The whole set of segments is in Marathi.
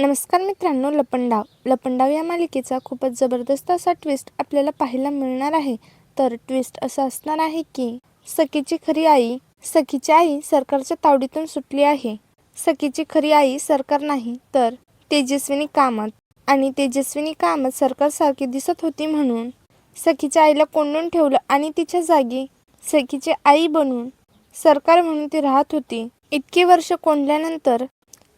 नमस्कार मित्रांनो लपंडाव लपंडाव या मालिकेचा खूपच जबरदस्त असा ट्विस्ट आपल्याला पाहायला मिळणार आहे. तर ट्विस्ट असं असणार आहे की सखीची खरी आई सखीची आई सरकारच्या तावडीतून सुटली आहे. सखीची खरी आई सरकार नाही तर तेजस्विनी कामत आणि तेजस्विनी कामत सरकारसारखी दिसत होती म्हणून सखीच्या आईला कोंडून ठेवलं आणि तिच्या जागी सखीची आई बनून सरकार म्हणून ती राहत होती. इतकी वर्ष कोंडल्यानंतर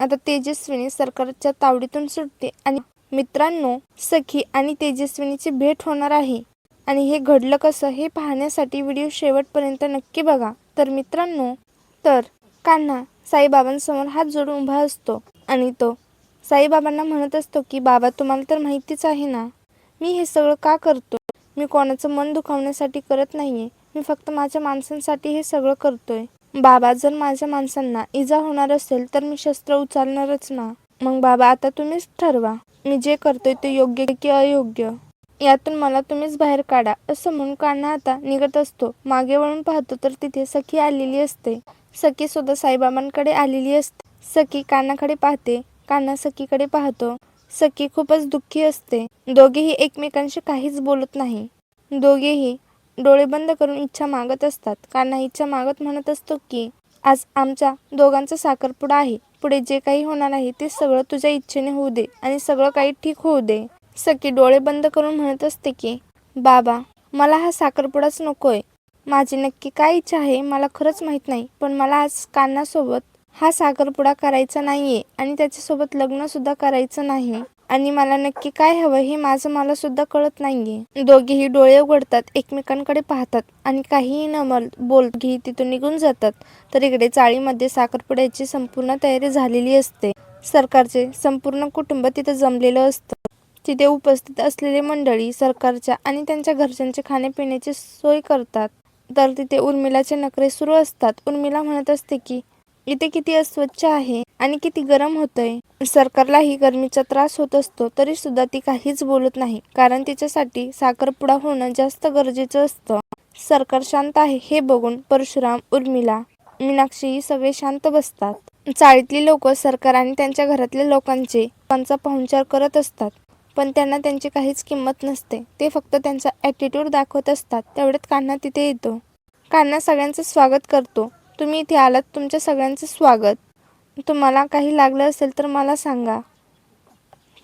आता तेजस्विनी सरकारच्या तावडीतून सुटते आणि मित्रांनो सखी आणि तेजस्विनीची भेट होणार आहे. आणि हे घडलं कसं हे पाहण्यासाठी व्हिडिओ शेवटपर्यंत नक्की बघा. तर मित्रांनो तर कान्हा साईबाबांसमोर हात जोडून उभा असतो आणि तो साईबाबांना म्हणत असतो की बाबा तुम्हाला तर माहितीच आहे ना मी हे सगळं का करतो? मी कोणाचं मन दुखावण्यासाठी करत नाहीये. मी फक्त माझ्या माणसांसाठी हे सगळं करतोय. बाबा जर माझ्या माणसांना इजा होणार असेल तर मी शस्त्र उचलणारच ना. मग बाबा आता तुम्हीच ठरवा. मी जे करतोय ते योग्य की अयोग्य? यातून मला तुम्हीच बाहेर काढा असं म्हणून कान्हा आता निघत असतो. मागे वळून पाहतो तर तिथे सखी आलेली असते. सखी सुद्धा साईबाबांकडे आलेली असते. सखी कानाकडे पाहते. कान्हा सखीकडे पाहतो. सखी खूपच दुःखी असते. दोघेही एकमेकांशी काहीच बोलत नाही. दोघेही डोळे बंद करून इच्छा मागत असतात. कान्हा इच्छा मागत म्हणत असतो की आज आमच्या दोघांचा साखरपुडा आहे. पुढे जे काही होणार आहे ते सगळं तुझ्या इच्छेने होऊ दे आणि सगळं काही ठीक होऊ दे. सखी डोळे बंद करून म्हणत असते की बाबा मला हा साखरपुडाच नकोय. माझी नक्की काय इच्छा आहे मला खरंच माहीत नाही पण मला आज कान्हासोबत हा साखरपुडा करायचा नाहीये आणि त्याच्यासोबत लग्न सुद्धा करायचं नाही. आणि मला नक्की काय हवं हे माझं मला सुद्धा कळत नाहीये. दोघेही डोळे उघडतात एकमेकांकडे पाहतात आणि काहीही न मल घेई तिथून निघून जातात. तर इकडे चाळीमध्ये साखरपुड्याची संपूर्ण तयारी झालेली असते. सरकारचे संपूर्ण कुटुंब तिथे जमलेलं असतं. तिथे उपस्थित असलेले मंडळी सरकारच्या आणि त्यांच्या घरच्यांचे खाण्यापिण्याची सोय करतात. तर तिथे उर्मिलाचे नखरे सुरू असतात. उर्मिला म्हणत असते की इथे किती अस्वच्छ आहे आणि किती गरम होतंय. सरकारलाही गरमीचा त्रास होत असतो तरी सुद्धा ती काहीच बोलत नाही. कारण तिच्यासाठी साखरपुडा होणं जास्त गरजेचं असतं. सरकार शांत आहे हे बघून परशुराम उर्मिला मीनाक्षी ही सगळे शांत बसतात. चाळीतली लोक सरकार आणि त्यांच्या घरातल्या लोकांचे त्यांचा पाहुणचार करत असतात. पण त्यांना त्यांची काहीच किंमत नसते. ते फक्त त्यांचा ॲटिट्यूड दाखवत असतात. तेवढ्यात कान्हा तिथे येतो. कान्हा सगळ्यांचं स्वागत करतो. तुम्ही इथे आलात तुमच्या सगळ्यांचं स्वागत. तुम्हाला काही लागलं असेल तर मला सांगा.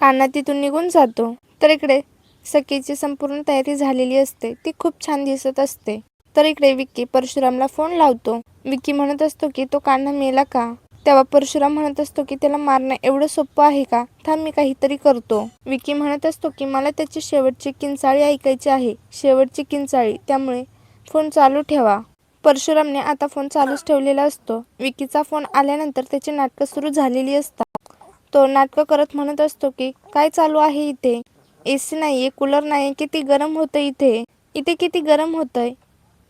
कान्हा तिथून निघून जातो. तर इकडे सखीची संपूर्ण तयारी झालेली असते. ती खूप छान दिसत असते. तर इकडे विक्की परशुरामला फोन लावतो. विक्की म्हणत असतो की तो कान्हा मेला का? तेव्हा परशुराम म्हणत असतो की त्याला मारणं एवढं सोपं आहे का? थांब मी काहीतरी करतो. विकी म्हणत असतो की मला त्याची शेवटची किंचाळी ऐकायची आहे. शेवटची किंचाळी त्यामुळे फोन चालू ठेवा. परशुरामने आता फोन चालूच ठेवलेला असतो. विकीचा फोन आल्यानंतर त्याची नाटकं सुरू झालेली असतात. तो नाटकं करत म्हणत असतो की काय चालू आहे इथे? ए सी आहे कूलर नाही किती गरम होतं इथे? इथे किती गरम होतंय?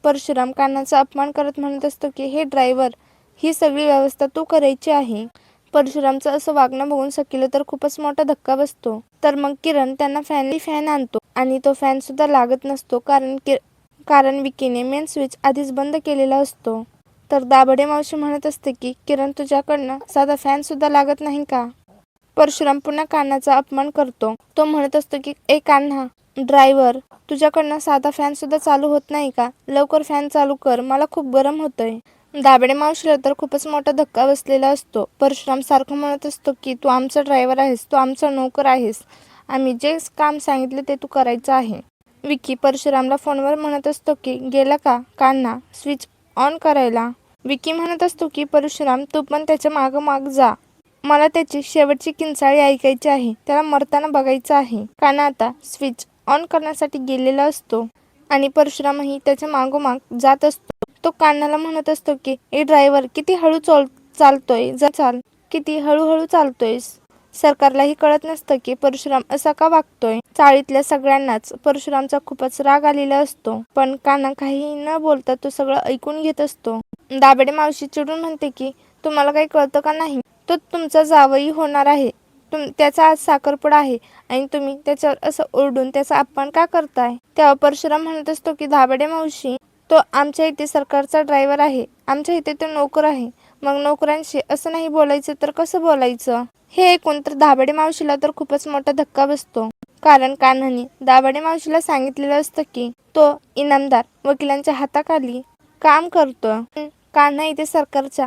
परशुराम कानाचा अपमान करत म्हणत असतो की हे ड्रायव्हर ही सगळी व्यवस्था तू करायची आहे. परशुरामचं असं वागणं बघून सकीला तर खूपच मोठा धक्का बसतो. तर मग किरण त्यांना फॅनली फॅन आणतो आणि तो फॅन सुद्धा लागत नसतो कारण कि कारण विकीने मेन स्विच आधीच बंद केलेला असतो. तर दाबडे मावशी म्हणत असते की किरण तुझ्याकडनं साधा फॅन सुद्धा लागत नाही का? परशुराम पुन्हा कान्हाचा अपमान करतो. तो म्हणत असतो की ए कान्हा ड्रायव्हर तुझ्याकडनं साधा फॅन सुद्धा चालू होत नाही का? लवकर फॅन चालू कर मला खूप गरम होतंय. दाबडे मावशीला तर खूपच मोठा धक्का बसलेला असतो. परशुराम सारखं म्हणत असतो की तू आमचा ड्रायव्हर आहेस तू आमचा नोकर आहेस. आम्ही जे काम सांगितले ते तू करायचं आहे. विकी परशुरामला फोनवर म्हणत असतो की गेला का? कान्हा स्विच ऑन करायला. विकी म्हणत असतो की परशुराम तू पण त्याच्या मागं माग जा. मला त्याची शेवटची किंचाळी ऐकायची आहे. त्याला मरताना बघायचं आहे. कान्हा आता स्विच ऑन करण्यासाठी गेलेला असतो आणि परशुरामही त्याच्या मागोमाग जात असतो. तो कान्हाला म्हणत असतो की ए ड्रायव्हर किती हळू चाल चालतोय. जा चाल. किती हळूहळू चालतोयस. सरकारलाही कळत नसतं की परशुराम असा का वागतोय? चाळीतल्या सगळ्यांनाच परशुरामचा खूपच राग आलेला असतो. पण काना काही न बोलता तो सगळं ऐकून घेत असतो. दाबडे मावशी चिडून म्हणते की तुम्हाला काही कळतं का नाही? तो तुमचा जावई होणार आहे. तुम त्याचा आज साखरपुडा आहे आणि तुम्ही त्याच्यावर असं ओरडून त्याचा अपमान का करताय? तेव्हा परशुराम म्हणत असतो की दाबडे मावशी तो आमच्या इथे सरकारचा ड्रायव्हर आहे. आमच्या इथे तो नोकर आहे. मग नोकरांशी असं नाही बोलायचं तर कसं बोलायचं? हे ऐकून तर धाबडे मावशीला तर खूपच मोठा धक्का बसतो. कारण कान्हाने दाभाडे मावशीला सांगितलेलं असतं की तो इनामदार वकिलांच्या हाताखाली काम करतो पण कान्हा इथे सरकारच्या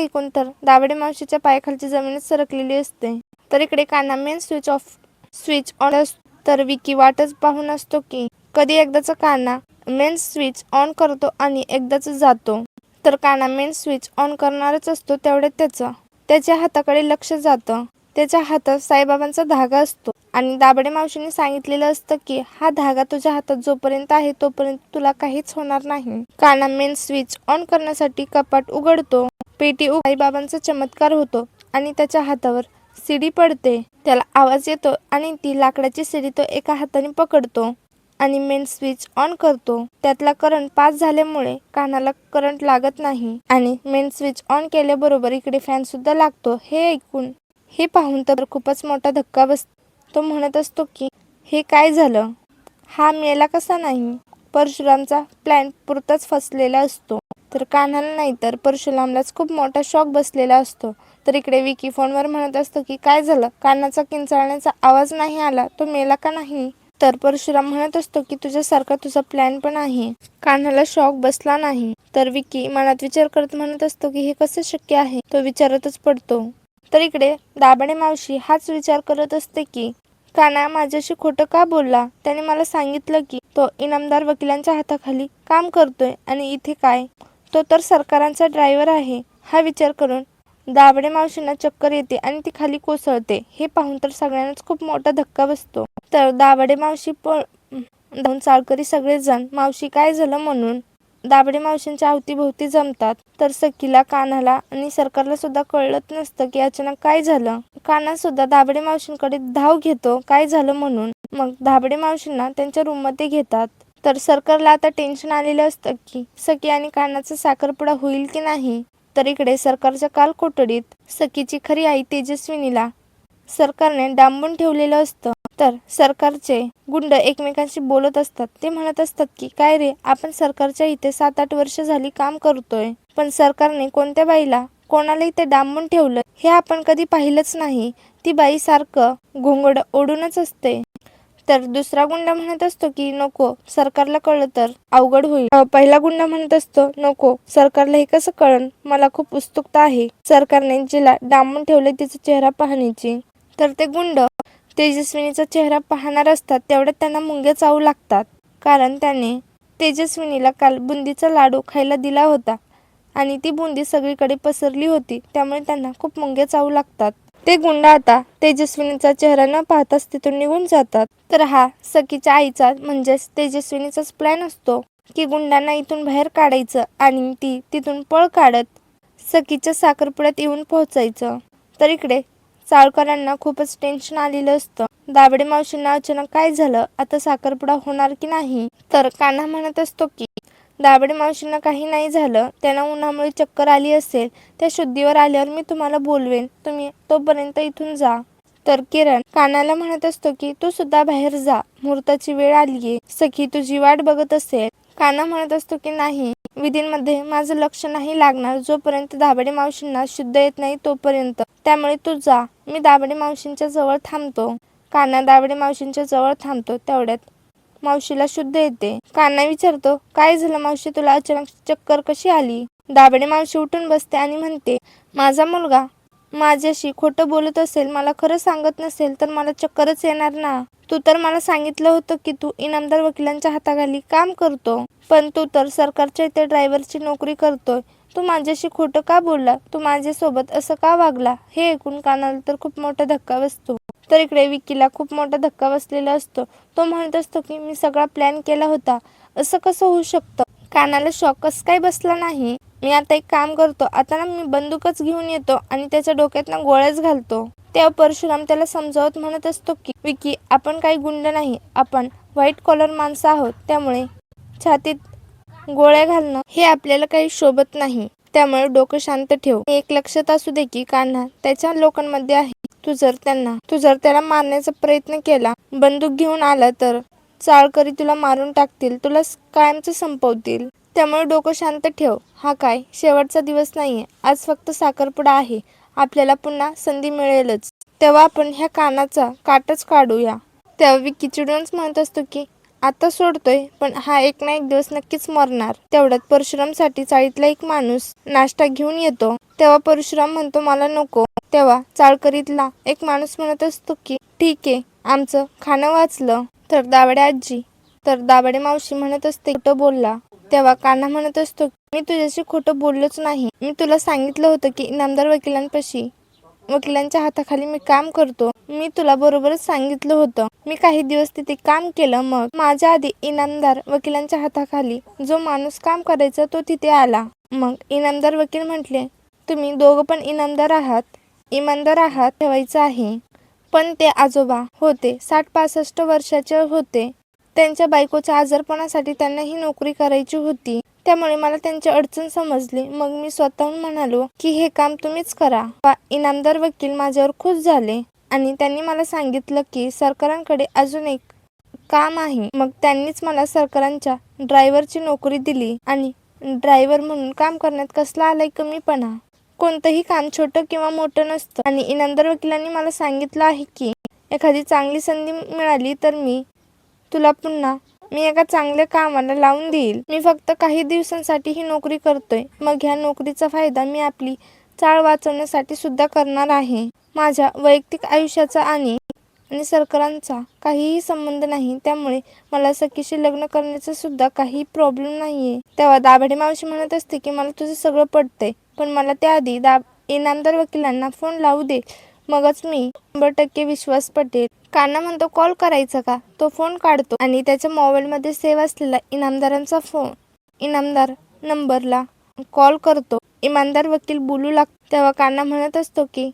ऐकून तर दाभाडे मावशीच्या पायाखालची जमीनच सरकलेली असते. तर इकडे Kanha main switch off switch on असतो तर विकी वाटच पाहून असतो की कधी एकदाचा कान्हा मेन स्विच ऑन करतो आणि एकदाच जातो. तर काना मेन स्विच ऑन करणारच असतो तेवढ्यात त्याचं. त्याच्या हाताकडे लक्ष जातं. त्याच्या हातात साईबाबांचा धागा असतो. आणि दाबडे मावशीने सांगितलेलं असतं की हा धागा तुझ्या हातात जोपर्यंत आहे तोपर्यंत तुला काहीच होणार नाही. काना मेन स्विच ऑन करण्यासाठी कपाट उघडतो. पेटी उघ साईबाबांचा चमत्कार होतो आणि त्याच्या हातावर सिडी पडते. त्याला आवाज येतो आणि ती लाकडाची सिडी तो एका हाताने पकडतो. आणि मेन स्विच ऑन करतो. त्यातला करंट पास झाल्यामुळे कानाला करंट लागत नाही. आणि मेन स्विच ऑन केल्याबरोबर इकडे फॅन सुद्धा लागतो. हे ऐकून हे पाहून तर खूपच मोठा धक्का बस तो म्हणत असतो की हे काय झालं? हा मेला कसा नाही? परशुरामचा प्लॅन पुरताच फसलेला असतो. तर कान्हाला नाही तर परशुरामलाच खूप मोठा शॉक बसलेला असतो. तर इकडे विकी फोनवर म्हणत असतो की काय झालं? कानाचा किंचाळण्याचा आवाज नाही आला. तो मेला का नाही? तर परशुराम म्हणत असतो की तुझ्यासारखा तुझा प्लॅन पण आहे. कान्हाला शॉक बसला नाही. तर विकी मनात विचार करत म्हणत असतो की हे कसं शक्य आहे? तो विचारतच पडतो. तर इकडे दाबाणे मावशी हाच विचार करत असते की काना माझ्याशी खोटं का बोलला? त्याने मला सांगितलं की तो इनामदार वकिलांच्या हाताखाली काम करतोय आणि इथे काय? तो तर सरकारांचा ड्रायव्हर आहे. हा विचार करून दाबडे मावशींना चक्कर येते आणि ती खाली कोसळते. हे पाहून तर सगळ्यांनाच खूप मोठा धक्का बसतो. तर दाबडे मावशी पण चाळकरी सगळेजण मावशी काय झालं म्हणून? दाबडे मावशींच्या अवतीभोवती जमतात. तर सखीला कानाला आणि सरकारला सुद्धा कळत नसतं की अचानक काय झालं. काना सुद्धा दाबडे मावशींकडे धाव घेतो काय झालं म्हणून? मग दाबडे मावशींना त्यांच्या रूममध्ये घेतात. तर सरकारला आता टेन्शन आलेलं असतं की सखी आणि कानाचा साखरपुडा होईल की नाही? तर इकडे सरकारच्या काल कोठडीत सखीची खरी आई तेजस्विनीला सरकारने डांबून ठेवलेलं असतं. तर सरकारचे गुंड एकमेकांशी बोलत असतात. ते म्हणत असतात की काय रे आपण सरकारच्या इथे सात आठ वर्ष झाली काम करतोय. पण सरकारने कोणत्या बाईला कोणाला इथे डांबून ठेवलं? हे आपण कधी पाहिलंच नाही. ती बाई सारखं घोंगड ओढूनच असते. तर दुसरा गुंडा म्हणत असतो की नको सरकारला कळलं तर अवघड होईल. पहिला गुंडा म्हणत असतो नको सरकारला हे कसं कळन? मला खूप उत्सुकता आहे. सरकारने जिला डांबून ठेवले तिचा चेहरा पाहण्याची. तर ते गुंड तेजस्विनीचा चेहरा पाहणार असतात तेवढ्यात त्यांना मुंगे चावू लागतात. कारण त्याने तेजस्विनीला काल बुंदीचा लाडू खायला दिला होता आणि ती बुंदी सगळीकडे पसरली होती त्यामुळे त्यांना खूप मुंगे चावू लागतात. ते गुंड आता तेजस्विनीचा चेहरा न पाहताच तिथून निघून जातात. तर हा सखीच्या आईचा म्हणजेच तेजस्विनीचाच प्लॅन असतो की गुंडांना इथून बाहेर काढायचं आणि ती तिथून पळ काढत सखीच्या साखरपुड्यात येऊन पोहोचायचं. तर इकडे चाळकरांना खूपच टेन्शन आलेलं असतं. दाबडे मावशींना अचानक काय झालं? आता साखरपुडा होणार की नाही? तर कान्हा म्हणत असतो की दाबडे मावशींना काही नाही झालं. त्यांना उन्हामुळे चक्कर आली असेल. त्या शुद्धीवर आल्यावर मी तुम्हाला बोलवेन. तुम्ही तोपर्यंत इथून जा. तर किरण कानाला म्हणत असतो की तू सुद्धा बाहेर जा. मुहूर्ताची वेळ आलीये. सखी तुझी वाट बघत असेल. काना म्हणत असतो की नाही. विधींमध्ये माझं लक्ष नाही लागणार. जोपर्यंत दाबडे मावशींना शुद्ध येत नाही तोपर्यंत. त्यामुळे तू जा. मी दाबडे मावशींच्या जवळ थांबतो. काना दाबडे मावशींच्या जवळ थांबतो. तेवढ्यात मावशीला शुद्ध येते. कान्हा विचारतो काय झालं मावशी? तुला अचानक चक्कर कशी आली? दाबडे मावशी उठून बसते आणि म्हणते माझा मुलगा माझ्याशी खोटं बोलत असेल मला खरं सांगत नसेल तर मला चक्करच येणार ना. तू तर मला सांगितलं होतं की तू इनामदार वकिलांच्या हाताखाली काम करतो. पण तू तर सरकारच्या इथे ड्रायव्हरची नोकरी करतोय. तू माझ्याशी खोटं का बोलला? तू माझ्यासोबत असं का वागला? हे ऐकून कानाला तर खूप मोठा धक्का बसतो. तर इकडे विकीला खूप मोठा धक्का बसलेला असतो. तो म्हणत असतो की मी सगळा प्लॅन केला होता. असं कसं होऊ शकतं? कानाला शॉकच काही काय बसला नाही? मी आता एक काम करतो. आता ना मी बंदूकच घेऊन येतो आणि त्याच्या डोक्यात ना गोळ्याच घालतो. तेव्हा परशुराम त्याला समजावत म्हणत असतो की विकी आपण काही गुंड नाही. आपण व्हाईट कॉलर माणसं आहोत. त्यामुळे छातीत गोळ्या घालणं हे आपल्याला काही शोभत नाही. त्यामुळे डोकं शांत ठेव. एक लक्षात असू दे की कान्हा त्याच्या लोकांमध्ये आहे. तू जर त्यांना तू जर त्याला मारण्याचा प्रयत्न केला बंदूक घेऊन आला तर चाळकरी तुला मारून टाकतील तुला कायमचं संपवतील. त्यामुळे डोकं शांत ठेव. हा काय? शेवटचा दिवस नाहीये. आज फक्त साखरपुडा आहे. आपल्याला पुन्हा संधी मिळेलच. तेव्हा आपण ह्या कानाचा काटच काढूया. तेव्हा विकी चिडूनच म्हणत असतो की आता सोडतोय पण हा एक ना एक दिवस नक्कीच मरणार. तेवढ्यात परशुरामसाठी चाळीतला एक माणूस नाश्ता घेऊन येतो. तेव्हा परशुराम म्हणतो मला नको. तेव्हा चाळकरीतला एक माणूस म्हणत असतो की ठीक आहे आमचं खाणं वाचलं. तर दावडे आजी. तर दाबडे मावशी म्हणत असते खोटं बोलला. तेव्हा कान्हा म्हणत असतो मी तुझ्याशी खोटं बोललोच नाही. मी तुला सांगितलं होतं की इनामदार वकिलांपाशी वकिलांच्या हाताखाली मी काम करतो. मी तुला बरोबरच सांगितलं होतं. मी काही दिवस तिथे काम केलं मग माझ्या आधी इनामदार वकिलांच्या हाताखाली जो माणूस काम करायचा तो तिथे आला. मग इनामदार वकील म्हटले तुम्ही दोघं पण इनामदार आहात? इमानदार आहात ठेवायचं आहे. पण ते आजोबा होते साठ पासष्ट वर्षाचे होते. त्यांच्या बायकोच्या आजारपणासाठी त्यांना ही नोकरी करायची होती. त्यामुळे मला त्यांची अडचण समजली. मग मी स्वतःहून म्हणालो की हे काम तुम्हीच करा. इनामदार वकील माझ्यावर खुश झाले आणि त्यांनी मला सांगितलं की सरकारांकडे अजून एक काम आहे. मग त्यांनीच मला सरकारांच्या ड्रायव्हरची नोकरी दिली आणि ड्रायव्हर म्हणून काम करण्यात कसला आलाय कमीपणा. कोणतंही काम छोटं किंवा मोठं नसतं. आणि इनामदार वकिलांनी मला सांगितलं आहे की एखादी चांगली संधी मिळाली तर मी तुला पुन्हा मी एका चांगल्या कामाला लावून देईल. मी फक्त काही दिवसांसाठी ही नोकरी करतोय. मग ह्या नोकरीचा फायदा मी आपली चाळ वाचवण्यासाठी सुद्धा करणार आहे. माझ्या वैयक्तिक आयुष्याचा आणि आणि सरकारांचा काहीही संबंध नाही त्यामुळे मला सखीशी लग्न करण्याचा सुद्धा काही प्रॉब्लेम नाहीये. तेव्हा दाभाडे मावशी म्हणत असते की मला तुझं सगळं पडतंय पण मला त्याआधी दाब इनामदार वकिलांना फोन लावू दे. मगच मी शंभर टक्के विश्वास पटेल. काना म्हणतो कॉल करायचा का? तो फोन काढतो आणि त्याच्या मोबाईलमध्ये सेव्ह असलेला इनामदारांचा फोन इनामदार नंबरला कॉल करतो. इमानदार वकील बोलू लागतो तेव्हा काना म्हणत असतो की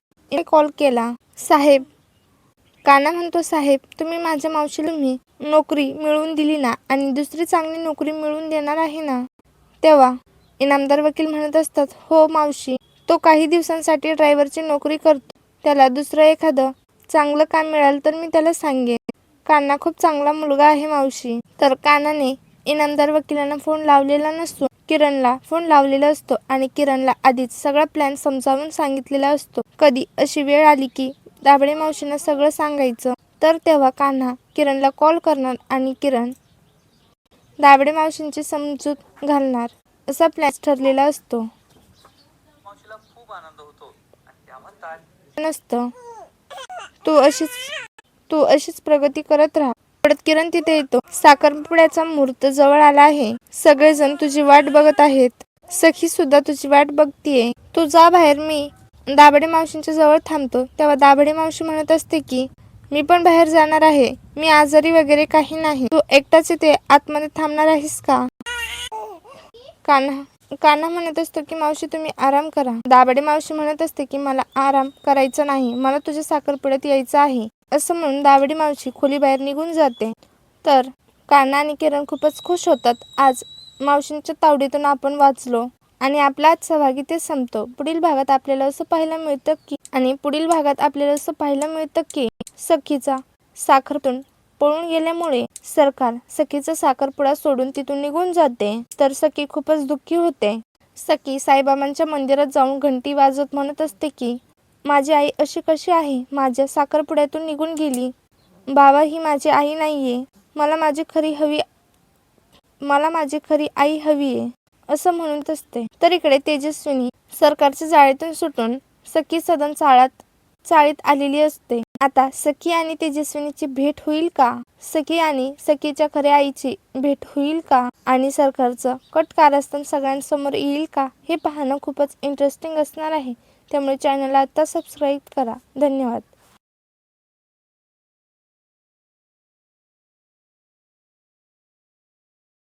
कॉल केला. साहेब काना म्हणतो साहेब तुम्ही माझ्या मावशीला मी नोकरी मिळवून दिली ना आणि दुसरी चांगली नोकरी मिळवून देणार आहे ना? तेव्हा इनामदार वकील म्हणत असतात हो मावशी तो काही दिवसांसाठी ड्रायव्हरची नोकरी करतो. त्याला दुसरं एखादं चांगलं काम मिळालं तर मी त्याला सांगेन. कान्हा खूप चांगला मुलगा आहे मावशी. तर कानाने इनामदार वकिलांना फोन लावलेला नसतो. किरणला फोन लावलेला असतो आणि किरणला आधीच सगळा प्लॅन समजावून सांगितलेला असतो. कधी अशी वेळ आली की दाबडे मावशींना सगळं सांगायचं. तर तेव्हा कान्हा किरणला कॉल करणार आणि किरण दाबडे मावशींची समजूत घालणार. असा प्लॅन ठरलेला असतो. मावशीला खूप आनंद होतो आणि त्या म्हणतात नसतं तू अशीच तू अशीच प्रगती करत राहा. परत किरण तिथे येतो. साखरपुड्याचा मुहूर्त जवळ आला आहे. सगळेजण तुझी वाट बघत आहेत. सखी सुद्धा तुझी वाट बघतीये. तू जा बाहेर मी दाबडे मावशींच्या जवळ थांबतो. तेव्हा दाबडे मावशी म्हणत असते की मी पण बाहेर जाणार आहे. मी आजारी वगैरे काही नाही. तू एकटाच इथे आतमध्ये थांबणार आहेस का? कान्हा कान्हा म्हणत असतो की मावशी तुम्ही आराम करा. दाबडे मावशी म्हणत असते की मला आराम करायचा नाही. मला तुझ्या साखरपुड्यात यायचं आहे. असं म्हणून दाबडी मावशी खोलीबाहेर निघून जाते. तर कान्हा आणि किरण खूपच खुश होतात. आज मावशींच्या तावडीतून आपण वाचलो आणि आपला आजचा भाग इथे संपतो. पुढील भागात आपल्याला असं पाहायला मिळतं की आणि पुढील भागात आपल्याला असं पाहायला मिळतं की सखीचा साखरतून पळून गेल्यामुळे सरकार सखीचा साखरपुडा सोडून तिथून निघून जाते. तर सखी खूपच दुःखी होते. सखी साईबाबांच्या मंदिरात जाऊन घंटी वाजवत म्हणत असते की माझी आई अशी कशी आहे? माझ्या साखरपुड्यातून निघून गेली. बाबा ही माझी आई नाहीये. मला माझी खरी हवी मला माझी खरी आई हवी आहे असं म्हणत असते. तर इकडे तेजस्विनी सरकारच्या जाळीतून सुटून सखी सदन चाळात चाळीत आलेली असते. आता सखी आणि तेजस्विनीची भेट होईल का? सखी आणि सखीच्या खऱ्या आईची भेट होईल का? आणि सरकारचं कट कारस्थान सगळ्यांसमोर येईल का? हे पाहणं खूपच इंटरेस्टिंग असणार आहे. त्यामुळे चॅनलला आता सबस्क्राईब करा. धन्यवाद.